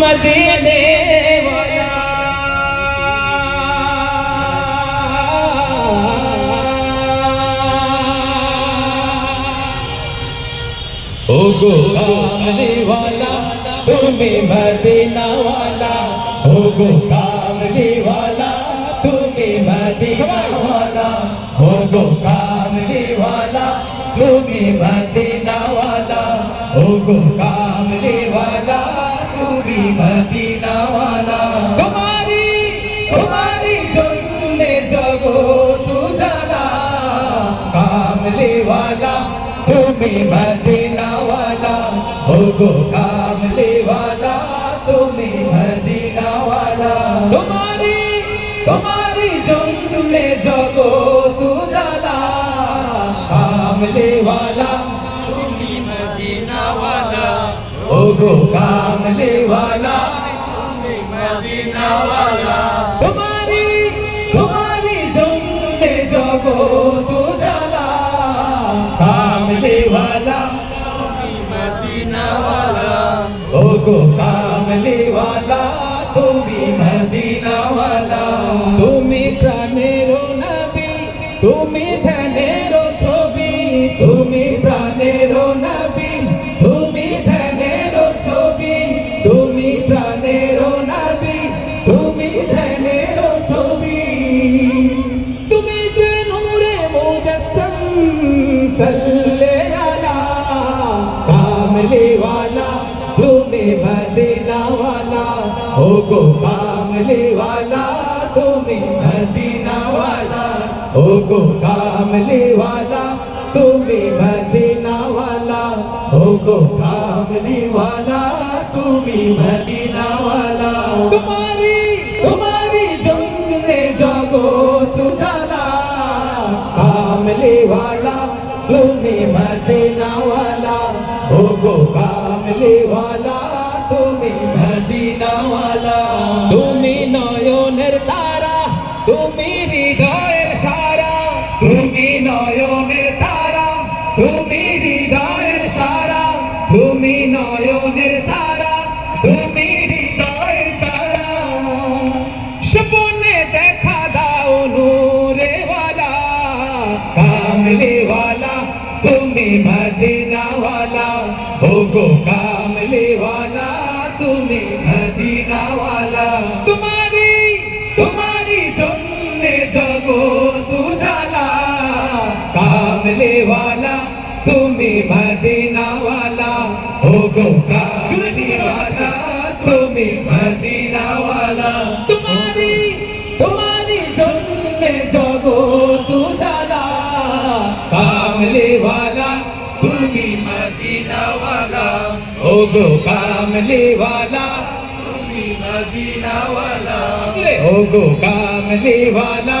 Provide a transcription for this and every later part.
মদিনে ওগো কামলিওয়ালা তুমি মদিনাওয়ালা ওগো কামলিওয়ালা তুমি মদিনাওয়ালা ওগো কামলিওয়ালা তুমি মদিনাওয়ালা वाला তুমি মদিনাওয়ালা ও গো কামলিওয়ালা তুমি মদিনাওয়ালা তোমারি তোমারি জন্তু মে জগো তু জালা वाला তুমি মদিনাওয়ালা ও গো কামলিওয়ালা তুমি মদিনাওয়ালা গো কামলিওয়ালা তুমি মদিনাওয়ালা তুমি প্রাণের নবী তুমি ধ্যানের ছবি তুমি প্রাণের নবী তুমি ধ্যানের ছবি তুমি প্রাণের নবী তুমি ধ্যানের ছবি তুমি যে নূরে মুজাসসাম সাল্লে আলা কামলিওয়ালা तुम्हें मदीना वाला, हो गो कामले वाला तुम्हें मदीना वाला, हो गो कामले वाला तुम्हें मदीना वाला, हो गो कामले वाला तुम्हें मदीना वाला। तुम्हारी तुम्हारी जंगले जागो तू तुझाला कामले वाला तुम्हें मदीना वाला, हो गो कामले वाला তুমি নয়নের তারা, তুমি হৃদয়ের সারা। তুমি নয়নের তারা, তুমি হৃদয়ের সারা। সপনে দেখা দাও নূরেওয়ালা, কামলেওয়ালা, তুমি মদিনাওয়ালা। ও গো কামলেওয়ালা, তুমি মদিনাওয়ালা। তোমার তুমি মদিনাওয়ালা ও গো কালিওয়ালা তুমি মদিনাওয়ালা তোমারি তোমারি জন্য জগৎ উজালা। কামলিওয়ালা তুমি মদিনাওয়ালা ও গো কামলিওয়ালা তুমি মদিনাওয়ালা ও গো কামলিওয়ালা।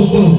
Oh,